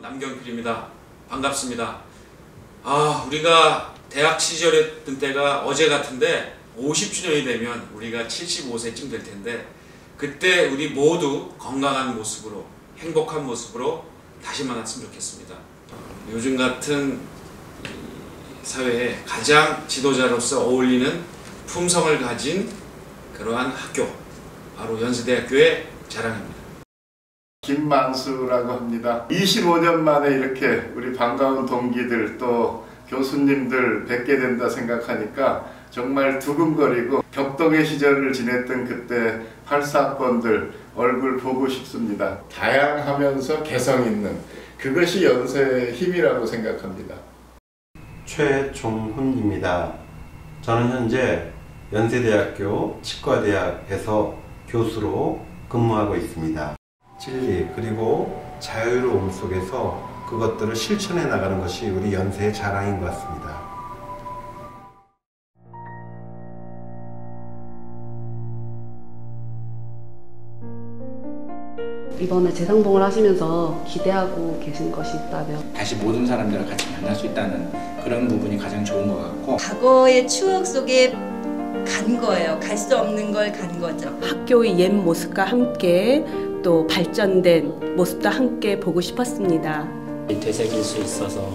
남경필입니다. 반갑습니다. 아, 우리가 대학 시절이었던 때가 어제 같은데 50주년이 되면 우리가 75세쯤 될 텐데 그때 우리 모두 건강한 모습으로 행복한 모습으로 다시 만났으면 좋겠습니다. 요즘 같은 이 사회에 가장 지도자로서 어울리는 품성을 가진 그러한 학교 바로 연세대학교의 자랑입니다. 김만수라고 합니다. 25년 만에 이렇게 우리 반가운 동기들 또 교수님들 뵙게 된다 생각하니까 정말 두근거리고 격동의 시절을 지냈던 그때 84학번들 얼굴 보고 싶습니다. 다양하면서 개성 있는 그것이 연세의 힘이라고 생각합니다. 최종훈입니다. 저는 현재 연세대학교 치과대학에서 교수로 근무하고 있습니다. 진리 그리고 자유로움 속에서 그것들을 실천해 나가는 것이 우리 연세의 자랑인 것 같습니다. 이번에 재상봉을 하시면서 기대하고 계신 것이 있다면 다시 모든 사람들과 같이 만날 수 있다는 그런 부분이 가장 좋은 것 같고 과거의 추억 속에 간 거예요. 갈 수 없는 걸 간 거죠. 학교의 옛 모습과 함께 또 발전된 모습도 함께 보고 싶었습니다. 되새길 수 있어서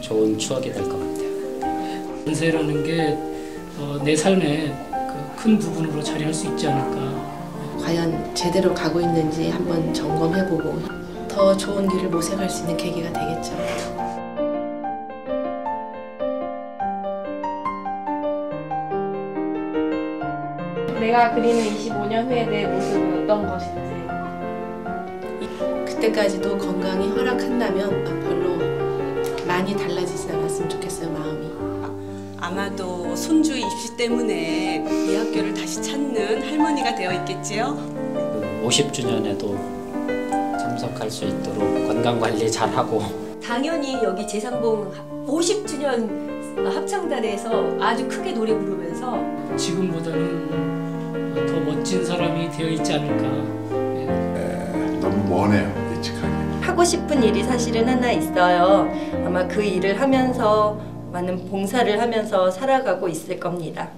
좋은 추억이 될 것 같아요. 연세라는 게내 삶의 그 큰 부분으로 자리할 수 있지 않을까. 과연 제대로 가고 있는지 한번 점검해보고 더 좋은 길을 모색할 수 있는 계기가 되겠죠. 내가 그리는 25년 후에 내 모습은 어떤 것인지 그때까지도 건강이 허락한다면 별로 많이 달라지지 않았으면 좋겠어요 마음이. 아마도 손주 입시 때문에 이 학교를 다시 찾는 할머니가 되어 있겠지요. 50주년에도 참석할 수 있도록 건강 관리 잘하고 당연히 여기 재상봉 50주년 합창단에서 아주 크게 노래 부르면서 지금보다는 더 멋진 사람이 되어 있지 않을까. 너무 머네요 예측하기. 하고 싶은 일이 사실은 하나 있어요. 아마 그 일을 하면서 많은 봉사를 하면서 살아가고 있을 겁니다.